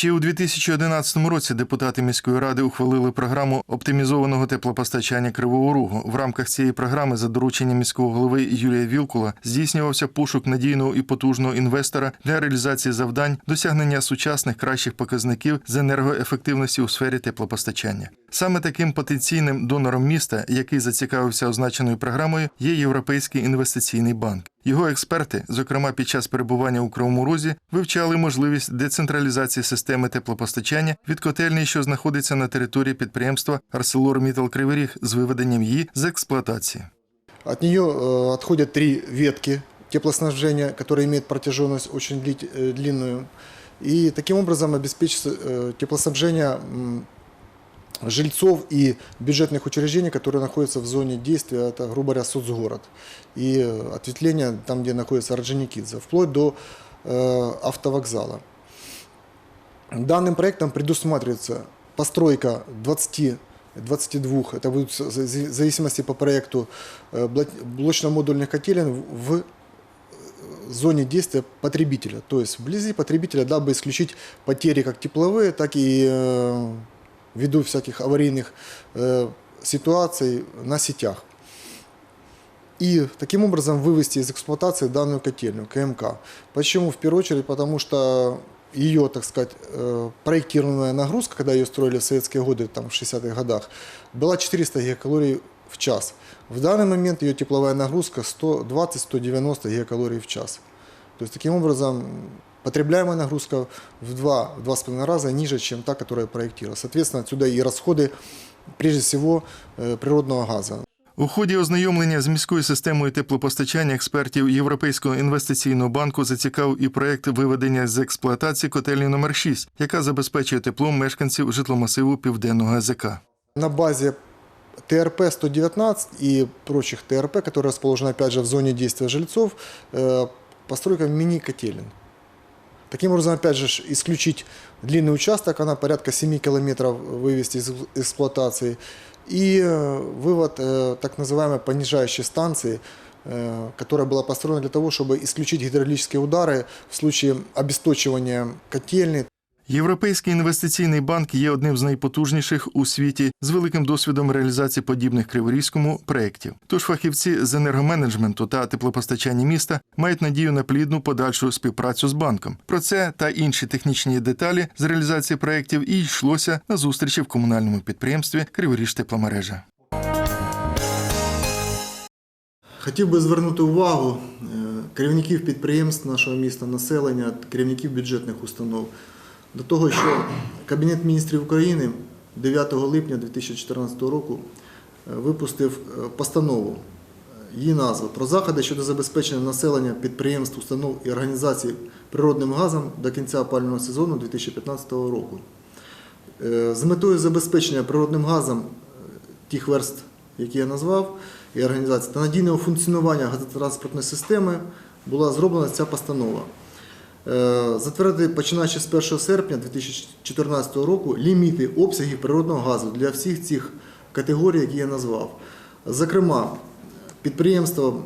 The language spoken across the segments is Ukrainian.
Ще у 2011 році депутати міської ради ухвалили програму оптимізованого теплопостачання Кривого Рогу. В рамках цієї програми за дорученням міського голови Юрія Вілкула здійснювався пошук надійного і потужного інвестора для реалізації завдань досягнення сучасних кращих показників з енергоефективності у сфері теплопостачання. Саме таким потенційним донором міста, який зацікавився означеною програмою, є Європейський інвестиційний банк. Його експерти, зокрема під час перебування у Кривому Розі, вивчали можливість децентралізації системи теплопостачання від котельні, що знаходиться на території підприємства ArcelorMittal Кривий Ріг з виведенням її з експлуатації. От нее э, отходят три ветки теплоснабжения, которые имеют протяженность очень дли- э, длинную. И таким образом обеспечится э, теплоснабжение м, жильцов и бюджетных учреждений, которые находятся в зоне действия, это, грубо говоря, соцгород. И ответвление там, где находится Орджоникидзе, вплоть до э, автовокзала. Данным проектом предусматривается постройка 20 22, это будут в зависимости по проекту э, блочно-модульных котелен в э, зоне действия потребителя, то есть вблизи потребителя, дабы исключить потери как тепловые, так и э, ввиду всяких аварийных э, ситуаций на сетях. И таким образом вывести из эксплуатации данную котельную, КМК. Почему? В первую очередь, потому что ее, так сказать, э, проектированная нагрузка, когда ее строили в советские годы, там, в 60-х годах, была 400 гигакалорий в час. В данный момент ее тепловая нагрузка 120-190 гигакалорий в час. То есть, таким образом, потребляемая нагрузка в 2-2,5 раза ниже, чем та, которая проектировалась. Соответственно, отсюда и расходы, прежде всего, э, природного газа. У ході ознайомлення з міською системою теплопостачання експертів Європейського інвестиційного банку зацікавив і проект виведення з експлуатації котельні номер 6 яка забезпечує теплом мешканців житломасиву південного АЗК. на базе ТРП-119 и прочих ТРП, которые расположены опять же в зоне действия жильцов, э, постройка мини-котелен. Таким образом, опять же, ж, исключить длинный участок, она порядка 7 километров вывести из эксплуатации, и э, вывод э, так называемой понижающей станции, э, которая была построена для того, чтобы исключить гидравлические удары в случае обесточивания котельной, Європейський інвестиційний банк є одним з найпотужніших у світі з великим досвідом реалізації подібних криворізькому проєктів. Тож фахівці з енергоменеджменту та теплопостачання міста мають надію на плідну подальшу співпрацю з банком. Про це та інші технічні деталі з реалізації проєктів і йшлося на зустрічі в комунальному підприємстві Криворіж тепломережа. Хотів би звернути увагу е, керівників підприємств нашого міста, населення, керівників бюджетних установ до того, що Кабінет міністрів України 9 липня 2014 року е, випустив е, постанову. Її назва про заходи щодо забезпечення населення підприємств, установ і організацій природним газом до кінця опалювального сезону 2015 року. Е, З метою забезпечення природним газом тих верств, які я назвав, і організацій, та надійного функціонування газотранспортної системи була зроблена ця постанова. Е, Затвердити, починаючи з 1 серпня 2014 року, ліміти обсягів природного газу для всіх цих категорій, які я назвав. Зокрема, підприємствам,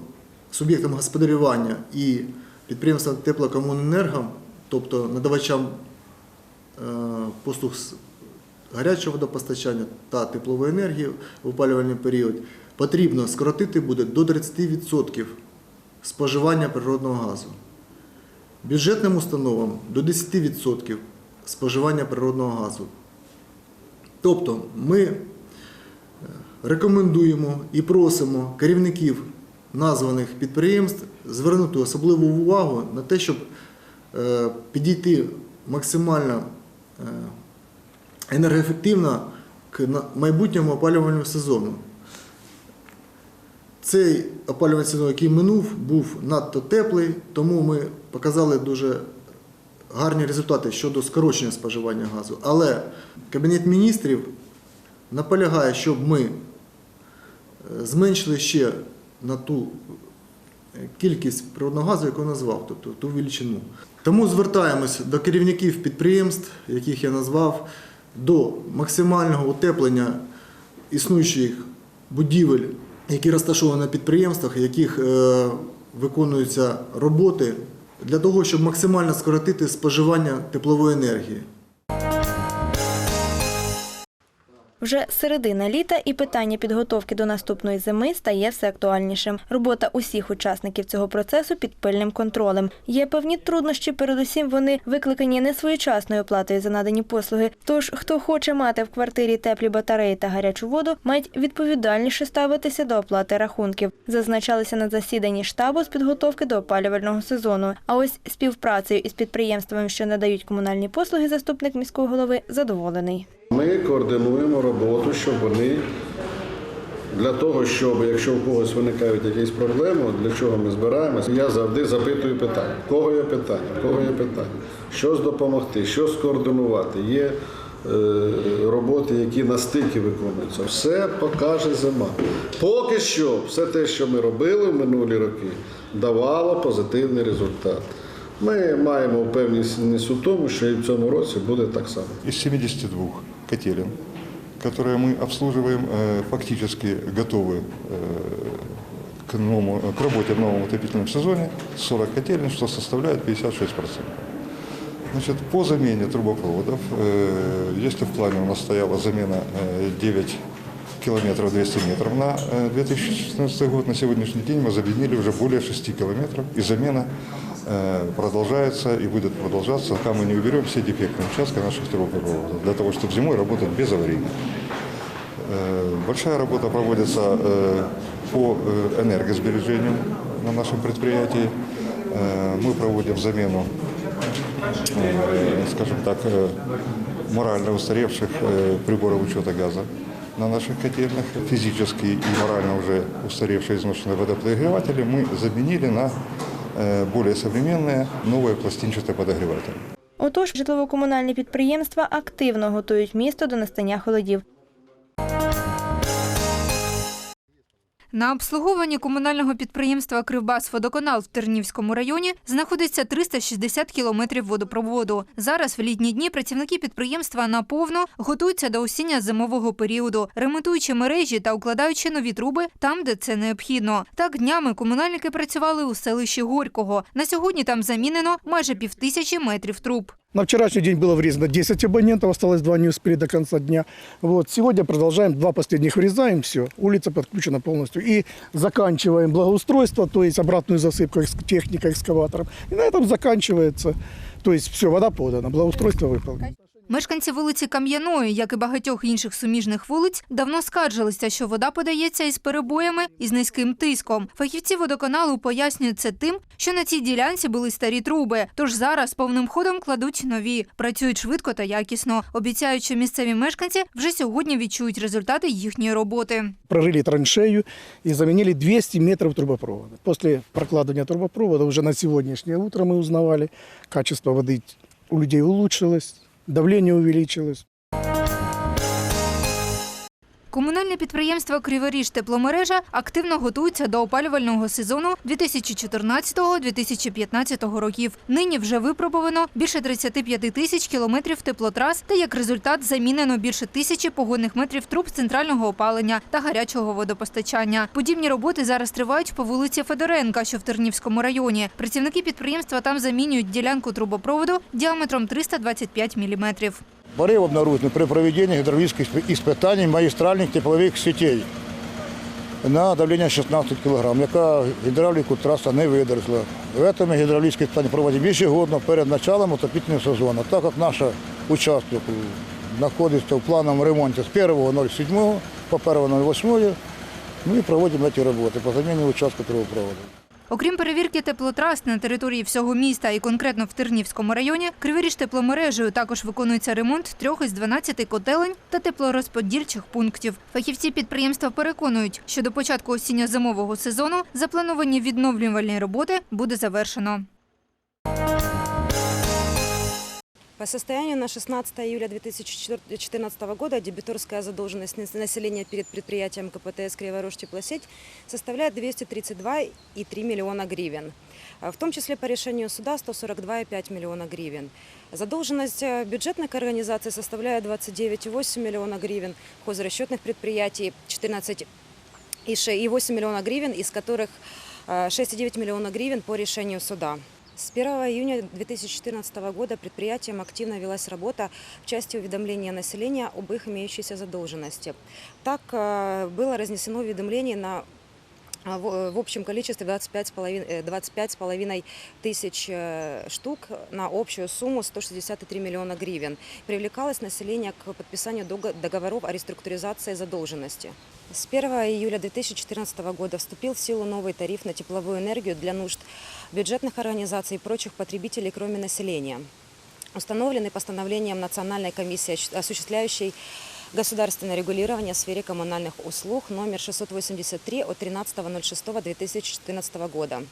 суб'єктам господарювання і підприємствам теплокомуненерго, тобто надавачам е, послуг гарячого водопостачання та теплової енергії в опалювальний період, потрібно скоротити буде до 30% споживання природного газу. Бюджетним установам до 10% споживання природного газу. Тобто ми е, рекомендуємо і просимо керівників названих підприємств звернути особливу увагу на те, щоб е, підійти максимально е, енергоефективно к майбутньому опалювальному сезону. Цей опалювальний сезон, який минув, був надто теплий, тому ми показали дуже гарні результати щодо скорочення споживання газу. Але Кабінет міністрів наполягає, щоб ми е, зменшили ще на ту е, кількість природного газу, яку я назвав, тобто ту величину. Тому звертаємось до керівників підприємств, яких я назвав, до максимального утеплення існуючих будівель, які розташовані на підприємствах, яких е, виконуються роботи для того, щоб максимально скоротити споживання теплової енергії. Вже середина літа і питання підготовки до наступної зими стає все актуальнішим. Робота усіх учасників цього процесу під пильним контролем. Є певні труднощі, передусім вони викликані несвоєчасною оплатою за надані послуги. Тож, хто хоче мати в квартирі теплі батареї та гарячу воду, мають відповідальніше ставитися до оплати рахунків. Зазначалися на засіданні штабу з підготовки до опалювального сезону. А ось співпрацею із підприємствами, що надають комунальні послуги, заступник міського голови задоволений. Ми координуємо роботу, щоб вони для того, щоб якщо у когось виникають якісь проблеми, для чого ми збираємося, я завжди запитую питання. В Кого є питання? В Кого є питання? Що допомогти, що скоординувати? Є е, роботи, які на стикі виконуються. Все покаже зима. Поки що, все те, що ми робили в минулі роки, давало позитивний результат. Ми маємо впевненість у тому, що і в цьому році буде так само. Из 72 котелен, которые мы обслуживаем, э, фактически готовы э, к, новому, к работе в новом отопительном сезоне. 40 котелен, что составляет 56%. Значит, по замене трубопроводов, э, если в плане у нас стояла замена э, 9 километров 200 метров на э, 2014 год, на сегодняшний день мы заменили уже более 6 километров, и замена э, продолжается и будет продолжаться, пока мы не уберем все дефектные участки наших трубопроводов, для того, чтобы зимой работать без аварийно. Э, Большая работа проводится э, по э, энергосбережению на нашем предприятии. Э, Мы проводим замену, э, скажем так, э, морально устаревших э, приборов учета газа на наших котельных. Физически и морально уже устаревшие изношенные водоподогреватели мы заменили на э, более современные новые пластинчатые подогреватели. Отож, житлово-комунальні підприємства активно готують місто до настання холодів. На обслуговуванні комунального підприємства «Кривбасводоканал» в Тернівському районі знаходиться 360 кілометрів водопроводу. Зараз в літні дні працівники підприємства наповно готуються до осінньо-зимового періоду, ремонтуючи мережі та укладаючи нові труби там, де це необхідно. Так днями комунальники працювали у селищі Горького. На сьогодні там замінено майже півтисячі метрів труб. На вчерашний день было врезано 10 абонентов, осталось два не успели до конца дня. Вот. Сегодня продолжаем, два последних врезаем, все, улица подключена полностью. И заканчиваем благоустройство, то есть обратную засыпку экс- техника экскаватором. И на этом заканчивается, то есть все, вода подана, благоустройство выполнено. Мешканці вулиці Кам'яної, як і багатьох інших суміжних вулиць, давно скаржилися, що вода подається із перебоями і з низьким тиском. Фахівці водоканалу пояснюють це тим, що на цій ділянці були старі труби, тож зараз повним ходом кладуть нові, працюють швидко та якісно. Обіцяють, що місцеві мешканці вже сьогодні відчують результати їхньої роботи. Прорыли траншею и заменили 200 метров трубопровода. После прокладывания трубопровода уже на сегодняшнее утро мы узнавали, качество воды у людей улучшилось, давление увеличилось. Комунальне підприємство Криворіж тепломережа активно готується до опалювального сезону 2014-2015 років. Нині вже випробовано більше 35 тисяч кілометрів теплотрас та як результат замінено більше тисячі погодних метрів труб центрального опалення та гарячого водопостачання. Подібні роботи зараз тривають по вулиці Федоренка, що в Тернівському районі. Працівники підприємства там замінюють ділянку трубопроводу діаметром 325 міліметрів. Порыв обнаружен при проведении гидравлических испытаний магистральных тепловых сетей на давление 16 кг, яка гідравліку траса не видержала. В этом гідравлічні питання проводимо ежегодно перед началом отопительного сезону. Так як наш участок знаходиться в плановому ремонті з 1.07 по 1.08, ми проводимо ці роботи по заміні участку трубопроводу. Окрім перевірки теплотрас на території всього міста і конкретно в Тернівському районі, Криворіж тепломережею також виконується ремонт трьох із 12 котелень та теплорозподільчих пунктів. Фахівці підприємства переконують, що до початку осінньо-зимового сезону заплановані відновлювальні роботи буде завершено. По состоянию на 16 июля 2014 года дебиторская задолженность нас- населения перед предприятием КПТС «Криворож теплосеть» составляет 232,3 миллиона гривен. А В том числе по решению суда 142,5 миллиона гривен. Задолженность э, бюджетных организаций составляет 29,8 миллиона гривен, хозрасчетных предприятий 14,8 миллиона гривен, из которых э, 6,9 миллиона гривен по решению суда. С 1 июня 2014 года предприятием активно велась работа в части уведомления населения об их имеющейся задолженности. Так э, было разнесено уведомление на а, в в общем количестве 25,5 э, 25,5 тысяч э, штук на общую сумму 163 миллиона гривен. Привлекалось население к подписанию дого- договоров о реструктуризации задолженности. С 1 июля 2014 года вступил в силу новый тариф на тепловую энергию для нужд бюджетных организаций и прочих потребителей, кроме населения. Установленный постановлением Национальной комиссии, осущ- осуществляющей государственное регулирование в сфере коммунальных услуг номер 683 от 13.06.2014 года.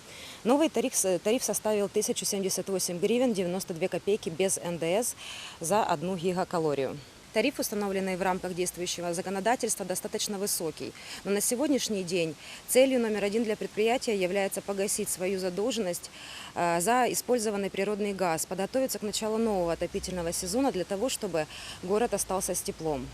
Новый тариф, тариф составил 1078 гривен 92 копейки без НДС за одну гигакалорию. Тариф, установленный в рамках действующего законодательства, достаточно высокий. Но на сегодняшний день целью номер один для предприятия является погасить свою задолженность э, за использованный природный газ, подготовиться к началу нового отопительного сезона для того, чтобы город остался с теплом.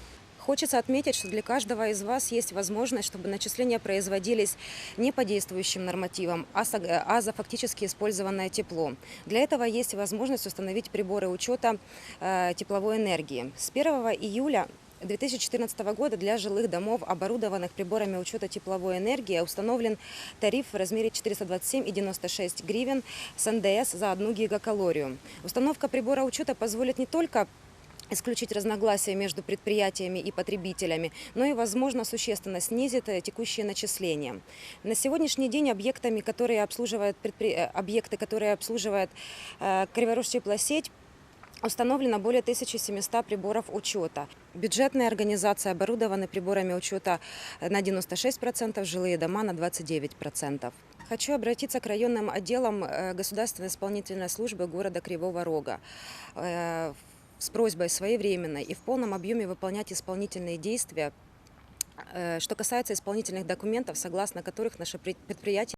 Хочется отметить, что для каждого из вас есть возможность, чтобы начисления производились не по действующим нормативам, а, а за фактически использованное тепло. Для этого есть возможность установить приборы учета э, тепловой энергии. С 1 июля 2014 года для жилых домов, оборудованных приборами учета тепловой энергии, установлен тариф в размере 427,96 гривен с НДС за одну гигакалорию. Установка прибора учета позволит не только исключить разногласия между предприятиями и потребителями, но и, возможно, существенно снизит э, текущие начисления. На сегодняшний день объектами, которые обслуживают предпри- э, объекты, которые обслуживает э, Криворожская площадь, Установлено более 1700 приборов учета. Бюджетные организации оборудованы приборами учета на 96%, жилые дома на 29%. Хочу обратиться к районным отделам э, Государственной исполнительной службы города Кривого Рога с просьбой своевременно и в полном объеме выполнять исполнительные действия, э, что касается исполнительных документов, согласно которых наше пред- предприятие